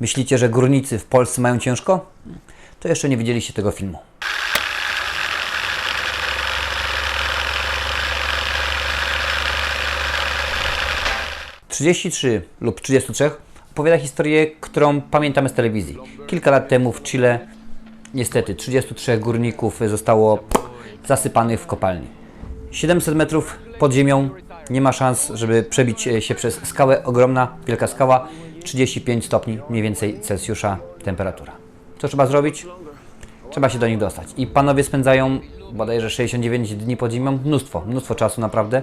Myślicie, że górnicy w Polsce mają ciężko? To jeszcze nie widzieliście tego filmu. Trzydzieści trzy lub 33 opowiada historię, którą pamiętamy z telewizji. Kilka lat temu w Chile niestety 33 górników zostało zasypanych w kopalni. 700 metrów pod ziemią, nie ma szans, żeby przebić się przez skałę. Ogromna, wielka skała, 35 stopni mniej więcej Celsjusza temperatura. Co trzeba zrobić? Trzeba się do nich dostać. I panowie spędzają bodajże 69 dni pod ziemią, mnóstwo, mnóstwo czasu naprawdę.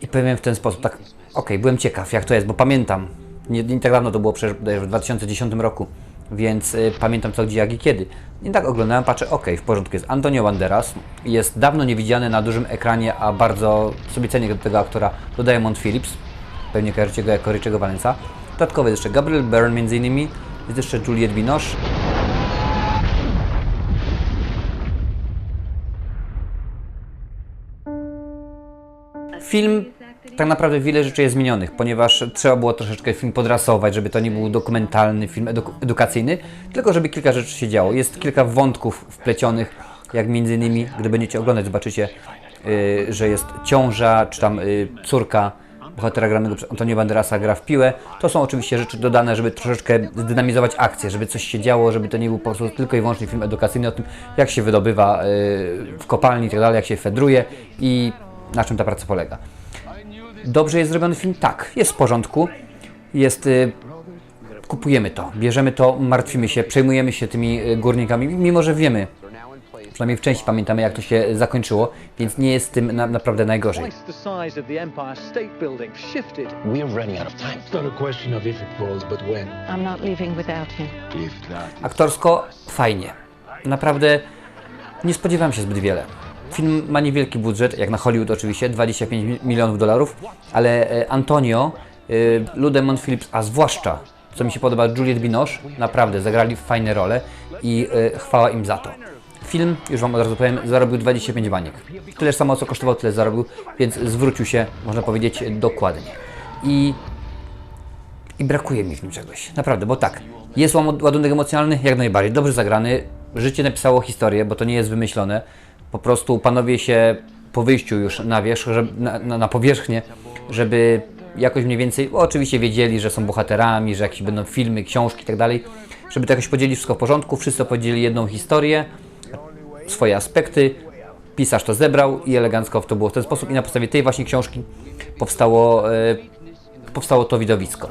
I powiem w ten sposób, tak, okej, byłem ciekaw jak to jest, bo pamiętam, nie, nie tak dawno to było przecież bodajże w 2010 roku, więc y, pamiętam co, gdzie, jak i kiedy. I tak oglądałem, patrzę, okej, w porządku, jest Antonio Banderas, jest dawno niewidziany na dużym ekranie, a bardzo sobie cenię tego aktora, to Diamond Phillips, pewnie kojarzycie go jako Richie'ego Valensa. Dodatkowo jest jeszcze Gabriel Byrne między innymi, jest jeszcze Juliette Binoche, Film, tak naprawdę wiele rzeczy jest zmienionych, ponieważ trzeba było troszeczkę film podrasować, żeby to nie był dokumentalny film edu- edukacyjny, tylko żeby kilka rzeczy się działo. Jest kilka wątków wplecionych, jak między innymi, gdy będziecie oglądać, zobaczycie, y, że jest ciąża, czy tam y, córka bohatera granego przez Antonio Banderasa gra w piłę. To są oczywiście rzeczy dodane, żeby troszeczkę zdynamizować akcję, żeby coś się działo, żeby to nie był po prostu tylko i wyłącznie film edukacyjny o tym, jak się wydobywa y, w kopalni i tak jak się fedruje i na czym ta praca polega. Dobrze jest zrobiony film? Tak, jest w porządku. Jest. Y, kupujemy to, bierzemy to, martwimy się, przejmujemy się tymi y, górnikami, mimo że wiemy, przynajmniej w części pamiętamy, jak to się zakończyło, więc nie jest z tym na, naprawdę najgorzej. Aktorsko fajnie. Naprawdę nie spodziewałem się zbyt wiele. Film ma niewielki budżet, jak na Hollywood oczywiście, 25 mi- milionów dolarów, ale e, Antonio, y, Ludemont Phillips, a zwłaszcza, co mi się podoba, Juliette Binoche, naprawdę zagrali fajne role i e, chwała im za to. Film, już Wam od razu powiem, zarobił 25 baniek. Tyle samo co kosztował, tyle zarobił, więc zwrócił się, można powiedzieć, dokładnie. I i brakuje mi w nim czegoś. Naprawdę, bo tak, jest ładunek emocjonalny, jak najbardziej, dobrze zagrany. Życie napisało historię, bo to nie jest wymyślone. Po prostu panowie się po wyjściu już na wierzch, żeby, na, na, na powierzchnię, żeby jakoś mniej więcej, oczywiście wiedzieli, że są bohaterami, że jakieś będą filmy, książki i tak dalej, żeby to jakoś podzielić wszystko w porządku, wszyscy opowiedzieli jedną historię, swoje aspekty, pisarz to zebrał i elegancko to było w ten sposób. I na podstawie tej właśnie książki powstało, e, powstało to widowisko.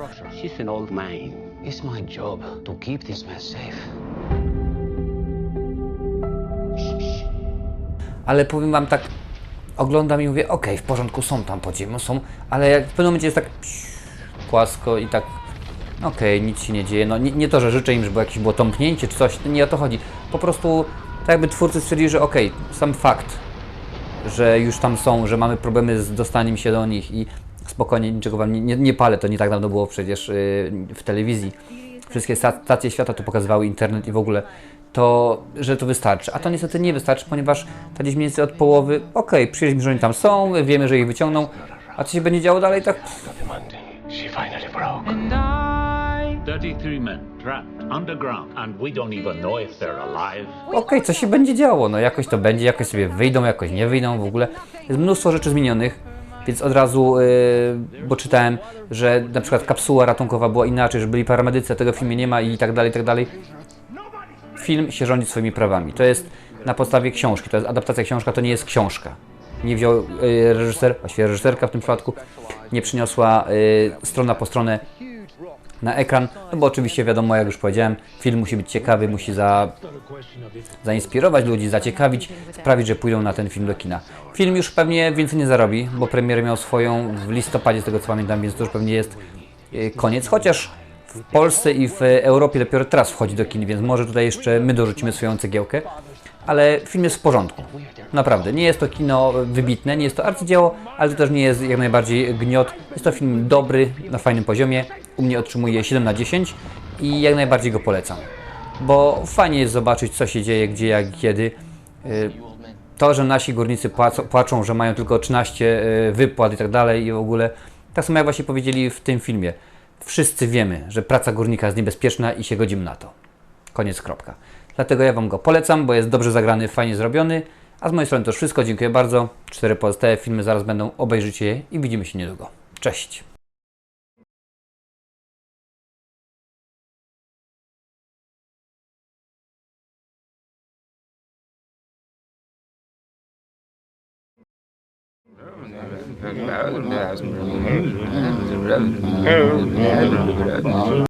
Ale powiem wam tak, oglądam i mówię, okej, w porządku, są tam pod ziemią, są, ale jak w pewnym momencie jest tak psz, płasko i tak, okej, nic się nie dzieje, no nie, nie to, że życzę im, żeby jakieś było tąpnięcie czy coś, nie o to chodzi, po prostu tak jakby twórcy stwierdzili, że okej, sam fakt, że już tam są, że mamy problemy z dostaniem się do nich i spokojnie, niczego wam nie, nie, nie palę, to nie tak dawno było przecież yy, w telewizji. Wszystkie sta- stacje świata to pokazywały, internet i w ogóle, to, że to wystarczy. A to niestety nie wystarczy, ponieważ ta gdzieś mniej więcej od połowy, okej, przyjęliśmy, że oni tam są, wiemy, że ich wyciągną, a co się będzie działo dalej, tak she 33 men trapped underground, and we don't even know if they're alive. okej, co się będzie działo, no jakoś to będzie, jakoś sobie wyjdą, jakoś nie wyjdą w ogóle. Jest mnóstwo rzeczy zmienionych, więc od razu, yy, bo czytałem, że na przykład kapsuła ratunkowa była inaczej, że byli paramedycy, a tego w filmie nie ma i tak dalej, i tak dalej. Film się rządzi swoimi prawami. To jest na podstawie książki, to jest adaptacja książka, to nie jest książka. Nie wziął yy, reżyser, właściwie reżyserka w tym przypadku, nie przyniosła yy, strona po stronę na ekran, no bo oczywiście wiadomo, jak już powiedziałem, film musi być ciekawy, musi za, zainspirować ludzi, zaciekawić, sprawić, że pójdą na ten film do kina. Film już pewnie więcej nie zarobi, bo premier miał swoją w listopadzie, z tego co pamiętam, więc to już pewnie jest y, koniec, chociaż w Polsce i w Europie dopiero teraz wchodzi do kin, więc może tutaj jeszcze my dorzucimy swoją cegiełkę, ale film jest w porządku. Naprawdę, nie jest to kino wybitne, nie jest to arcydzieło, ale to też nie jest jak najbardziej gniot. Jest to film dobry, na fajnym poziomie. U mnie otrzymuje 7 na 10 i jak najbardziej go polecam. Bo fajnie jest zobaczyć, co się dzieje, gdzie, jak, kiedy. Y, To, że nasi górnicy płacą, płaczą, że mają tylko 13 y, wypłat i tak dalej i w ogóle. Tak samo jak właśnie powiedzieli w tym filmie. Wszyscy wiemy, że praca górnika jest niebezpieczna i się godzimy na to. Koniec, kropka. Dlatego ja Wam go polecam, bo jest dobrze zagrany, fajnie zrobiony. A z mojej strony to już wszystko. Dziękuję bardzo. Cztery pozostałe filmy zaraz będą. Obejrzycie je i widzimy się niedługo. Cześć. I was a really